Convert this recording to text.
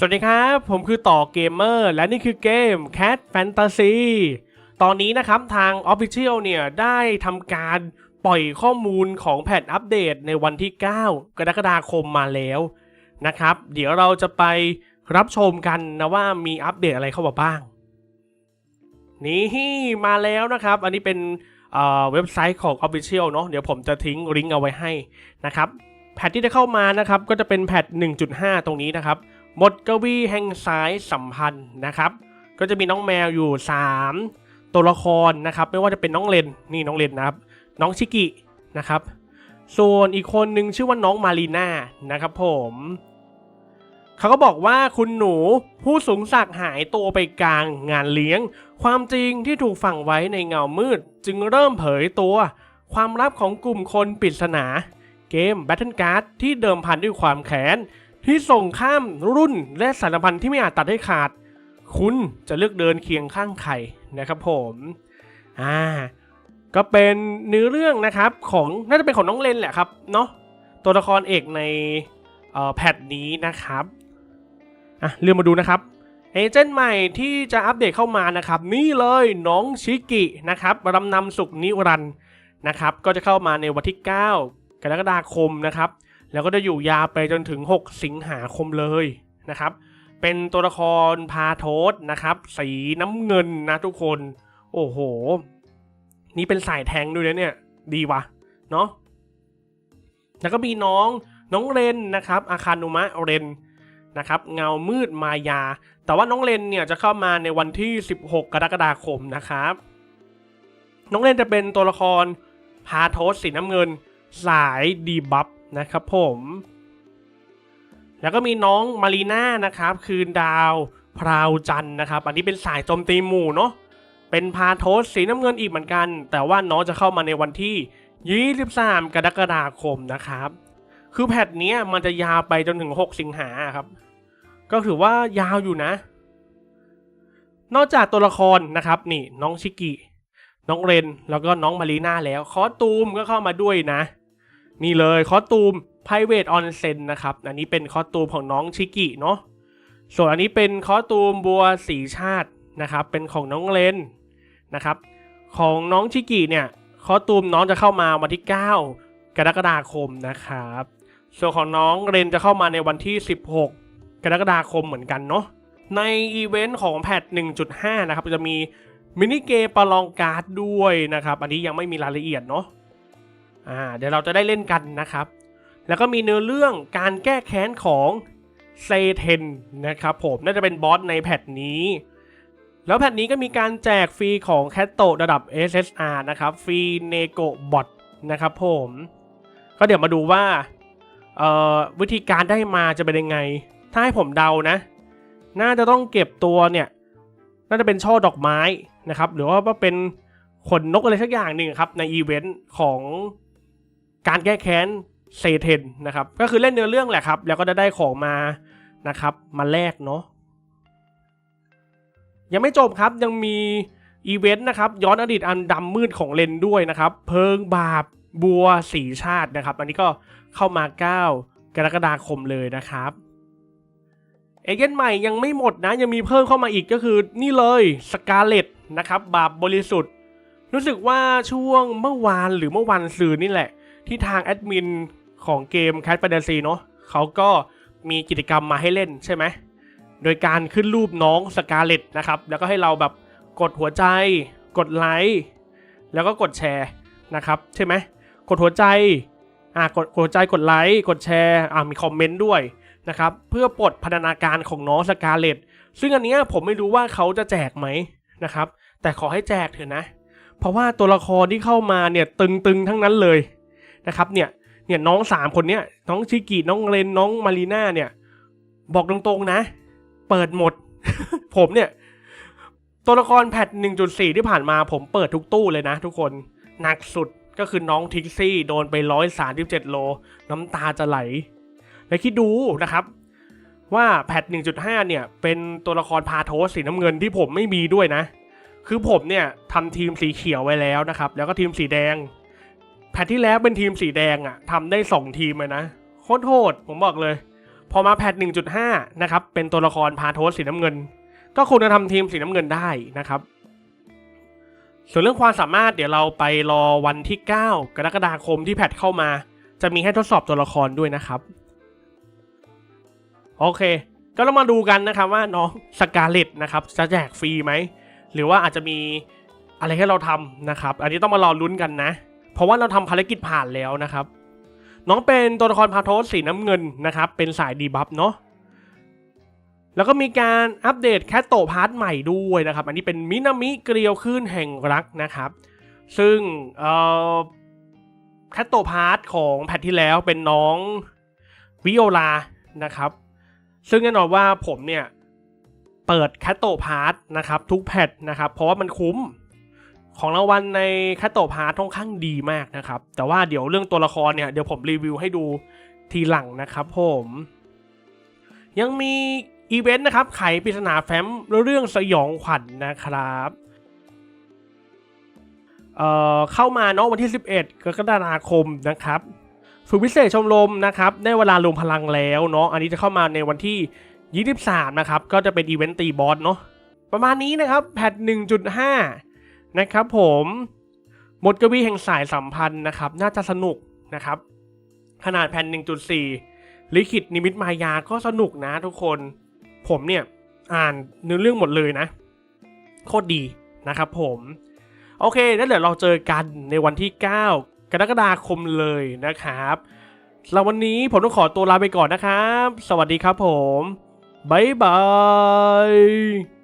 สวัสดีครับ ผมคือต่อเกมเมอร์และนี่คือเกม Cat Fantasy ตอนนี้นะครับทาง Official เนี่ยได้ทำการปล่อยข้อมูลของแพทอัปเดตในวันที่ 9 กรกฎาคมมาแล้วนะครับ เดี๋ยวเราจะไปรับชมกันนะว่ามีอัปเดตอะไรเข้ามาบ้าง นี่มาแล้วนะครับ อันนี้เป็นเว็บไซต์ของ Official เนาะเดี๋ยวผมจะทิ้งลิงก์เอาไว้ให้นะครับแพทที่จะเข้ามานะครับก็จะเป็นแพท1.5 ตรงนี้นะครับ หมดกวีแห่งสายสัมพันธ์นะครับ ก็จะมีน้องแมวอยู่ 3 ตัวละครนะครับ ไม่ว่าจะเป็นน้องเลนนี่น้องเลนนะครับ น้องชิกินะครับ ส่วนอีกคนหนึ่งชื่อว่าน้องมารีน่านะครับผมเขาก็บอกว่าคุณหนูผู้สูงศักดิ์หายตัวไปกลางงานเลี้ยง ความจริงที่ถูกฝังไว้ในเงามืด จึงเริ่มเผยตัว ความลับของกลุ่มคนปริศนา เกม Battle Card ที่เดิมพันด้วยความแค้น ที่ส่งข้ามรุ่นและสารพันธ์ที่ไม่อาจตัดให้ขาด คุณจะเลือกเดินเคียงข้างใครนะครับผมอ่าก็เป็นเนื้อเรื่องนะครับของน่าจะเป็นของน้องเลนแหละครับเนาะตัวละครเอกในแพทนี้นะครับอะเรื่องมาดูนะครับเอเจนต์ใหม่ที่จะอัปเดตเข้ามานะครับ นี่เลยน้องชิกินะครับรำนำสุขนิรันนะครับ ก็จะเข้ามาในวันที่ 9 กรกฎาคมนะครับ แล้วก็จะอยู่ยาวไปจนถึง 6 สิงหาคมเลยนะครับ เป็นตัวละครพาโทสนะครับ สีน้ำเงินนะทุกคน โอ้โห นี่เป็นสายแทงด้วยนะเนี่ย ดีวะเนาะแล้วก็มีน้องน้องเรนนะครับ อาคานุมะเรนนะครับเงามืดมายา แต่ว่าน้องเรนเนี่ยจะเข้ามาในวันที่ 16 กรกฎาคมนะครับ น้องเรนจะเป็นตัวละครพาโทสสีน้ำเงิน สายดีบัฟ นะครับผม แล้วก็มีน้องมารีน่านะครับ คืนดาวพราวจันนะครับ อันนี้เป็นสายโจมตีหมู่เนาะเป็นพาโทสสีน้ำเงินอีกเหมือนกัน แต่ว่าน้องจะเข้ามาในวันที่ 23 กรกฎาคมนะครับ คือแพทเนี้ยมันจะยาวไปจนถึง 6 สิงหาครับ ก็ถือว่ายาวอยู่นะ นอกจากตัวละครนะครับนี่น้องชิกิ น้องเรน แล้วก็น้องมารีน่าแล้ว คอตูมก็เข้ามาด้วยนะ นี่เลยคอสตูม private onsen นะครับ อันนี้เป็นคอสตูมของน้องชิกิเนาะ ส่วนอันนี้เป็นคอสตูมบัวสีชาตินะครับ เป็นของน้องเลนนะครับ ของน้องชิกิเนี่ยคอสตูมน้องจะเข้ามาวันที่ 9 กรกฎาคมนะครับ ส่วนของน้องเรนจะเข้ามาในวันที่ 16 กรกฎาคมเหมือนกันเนาะ ในอีเวนต์ของแพท 1.5 นะครับจะมีมินิเกมประลองการ์ดด้วยนะครับ อันนี้ยังไม่มีรายละเอียดเนาะ อ่าเดี๋ยวเราจะได้เล่นกันนะครับ แล้วก็มีเนื้อเรื่องการแก้แค้นของเซเทนนะครับผมน่าจะเป็นบอสในแพทนี้ แล้วแพทนี้ก็มีการแจกฟรีของแคตโตระดับ SSR นะครับฟรีเนโกบอทนะครับผมก็เดี๋ยวมาดูว่าวิธีการได้มาจะเป็นยังไง ถ้าให้ผมเดานะ น่าจะต้องเก็บตัวเนี่ย น่าจะเป็นช่อดอกไม้นะครับ หรือว่าเป็นขนนกอะไรสักอย่างหนึ่งครับในอีเวนต์ของ การแก้แค้นเซเทนนะครับ ก็คือเล่นเนื้อเรื่องแหละครับ แล้วก็จะได้ของมานะครับ มาแลกเนาะยังไม่จบครับยังมีอีเวนต์นะครับ ย้อนอดีตอันดำมืดของเลนด้วยนะครับ เพิงบาปบัวสีชาตินะครับ อันนี้ก็เข้ามา 9 กรกฎาคมเลยนะครับเอเจนต์ใหม่ยังไม่หมดนะ ยังมีเพิ่มเข้ามาอีกก็คือนี่เลยสกาเลตนะครับ บาปบริสุทธิ์ รู้สึกว่าช่วงเมื่อวานหรือเมื่อวันซืนนี่แหละ ที่ทางแอดมินของเกม Cat Fantasy เนาะเขาก็มีกิจกรรมมาให้เล่นใช่ไหม โดยการขึ้นรูปน้องสกาเลตนะครับ แล้วก็ให้เราแบบกดหัวใจ กดไลค์ แล้วก็กดแชร์นะครับใช่ไหม กดหัวใจ อ่ากดหัวใจกดไลค์ กดแชร์ อ่ามีคอมเมนต์ด้วยนะครับ เพื่อปลดพัฒนาการของน้องสกาเลตซึ่งอันเนี้ยผมไม่รู้ว่าเขาจะแจกไหมนะครับ แต่ขอให้แจกเถอะนะ เพราะว่าตัวละครที่เข้ามาเนี่ยตึงๆทั้งนั้นเลย นะครับเนี่ยเนี่ยน้องสามคนเนี้ยน้องชิกิน้องเรนน้องมารีน่าเนี่ย บอกตรงๆนะ เปิดหมด ผมเนี่ย ตัวละครแพท 1.4 ที่ผ่านมาผมเปิดทุกตู้เลยนะทุกคนหนักสุดก็คือน้องทิกซี่โดนไป 137 โล น้ำตาจะไหล และคิดดูนะครับ ว่าแพท 1.5 เนี่ย เป็นตัวละครพาโทสสีน้ำเงินที่ผมไม่มีด้วยนะ คือผมเนี่ยทำทีมสีเขียวไว้แล้วนะครับ แล้วก็ทีมสีแดง แพทที่แล้วเป็นทีมสีแดงอะทำได้2ทีมเลยนะโคตรโหดผมบอกเลย พอมาแพท1.5 นะครับ เป็นตัวละครพาโทสสีน้ำเงิน ก็คงจะทำทีมสีน้ำเงินได้นะครับส่วนเรื่องความสามารถเดี๋ยวเราไปรอวันที่ 9 กรกฎาคมที่แพทเข้ามา จะมีให้ทดสอบตัวละครด้วยนะครับ โอเค ก็เรามาดูกันนะครับว่าน้องสกาเลตนะครับจะแจกฟรีไหม หรือว่าอาจจะมีอะไรให้เราทำนะครับ อันนี้ต้องมารอลุ้นกันนะ เพราะว่าเราทำภารกิจผ่านแล้วนะครับ น้องเป็นตัวละครพาโทสสีน้ำเงินนะครับ เป็นสายดีบัฟเนาะแล้วก็มีการอัปเดตแคตโตพาร์ทใหม่ด้วยนะครับ อันนี้เป็นมินามิเกลียวคลื่นแห่งรักนะครับ ซึ่งแคตโตพาร์ทของแพทที่แล้วเป็นน้องวิโอลานะครับ ซึ่งแน่นอนว่าผมเนี่ย เปิดแคตโตพาร์ทนะครับ ทุกแพทนะครับ เพราะว่ามันคุ้ม ของรางวัลในคตโตพาร์ทค่อนข้างดีมากนะครับ แต่ว่าเดี๋ยวเรื่องตัวละครเนี่ยเดี๋ยวผมรีวิวให้ดูทีหลังนะครับผม ยังมีอีเวนต์นะครับ ไขปริศนาแฟ้มเรื่องสยองขวัญนนะครับเอ่อเข้ามาเนาะวันที่ 11กรกฎาคมนะครับฝึกพิเศษชมรมนะครับได้เวลารวมพลังแล้วเนาะอันนี้จะเข้ามาในวันที่ 23 นะครับ ก็จะเป็นอีเวนต์ตีบอสเนาะประมาณนี้นะครับ แพท1.5 นะครับผมหมดกวีแห่งสายสัมพันธ์นะครับน่าจะสนุกนะครับ ขนาดแผ่น 1.4 ลิขิตนิมิตมายาก็สนุกนะทุกคน ผมเนี่ยอ่านเนื้อเรื่องหมดเลยนะ โคตรดีนะครับผมโอเค แล้วเดี๋ยวเราเจอกันในวันที่ 9 กรกฎาคมเลยนะครับสำหรับวันนี้ผมต้องขอตัวลาไปก่อนนะครับ สวัสดีครับผม บ๊ายบาย